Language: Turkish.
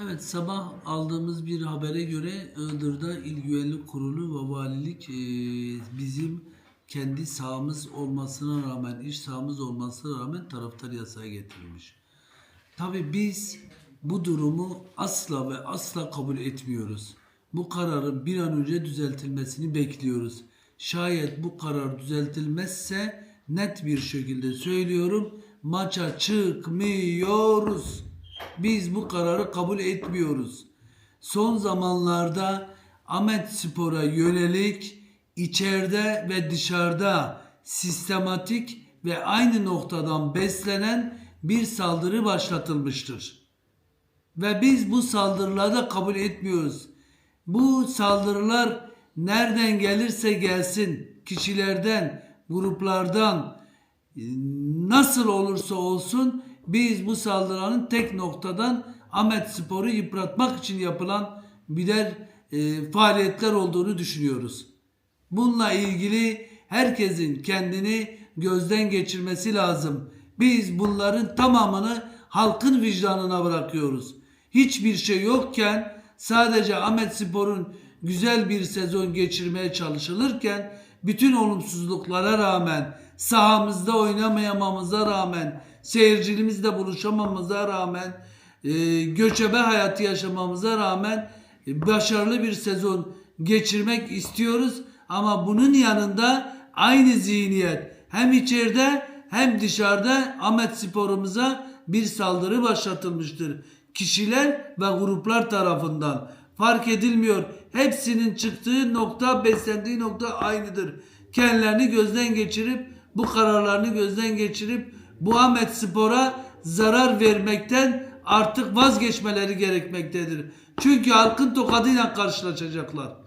Evet sabah aldığımız bir habere göre Iğdır'da İl Güvenlik Kurulu ve Valilik e, bizim kendi sahamız olmasına rağmen, iş sahamız olmasına rağmen taraftar yasağı getirmiş. Tabii biz bu durumu asla ve asla kabul etmiyoruz. Bu kararın bir an önce düzeltilmesini bekliyoruz. Şayet bu karar düzeltilmezse net bir şekilde söylüyorum maça çıkmıyoruz. Biz bu kararı kabul etmiyoruz. Son zamanlarda Ahmet Spor'a yönelik içeride ve dışarıda sistematik ve aynı noktadan beslenen bir saldırı başlatılmıştır. Ve biz bu saldırıları da kabul etmiyoruz. Bu saldırılar nereden gelirse gelsin, kişilerden, gruplardan, nasıl olursa olsun biz bu saldırının tek noktadan Ahmet Spor'u yıpratmak için yapılan birer e, faaliyetler olduğunu düşünüyoruz. Bununla ilgili herkesin kendini gözden geçirmesi lazım. Biz bunların tamamını halkın vicdanına bırakıyoruz. Hiçbir şey yokken sadece Ahmet Spor'un güzel bir sezon geçirmeye çalışılırken bütün olumsuzluklara rağmen sahamızda oynamayamamıza rağmen seyircilimizle buluşamamıza rağmen e, göçebe hayatı yaşamamıza rağmen e, başarılı bir sezon geçirmek istiyoruz ama bunun yanında aynı zihniyet hem içeride hem dışarıda Ahmet Spor'umuza bir saldırı başlatılmıştır. Kişiler ve gruplar tarafından fark edilmiyor. Hepsinin çıktığı nokta, beslendiği nokta aynıdır. Kendilerini gözden geçirip bu kararlarını gözden geçirip bu Ahmet Spor'a zarar vermekten artık vazgeçmeleri gerekmektedir. Çünkü halkın tokadıyla karşılaşacaklar.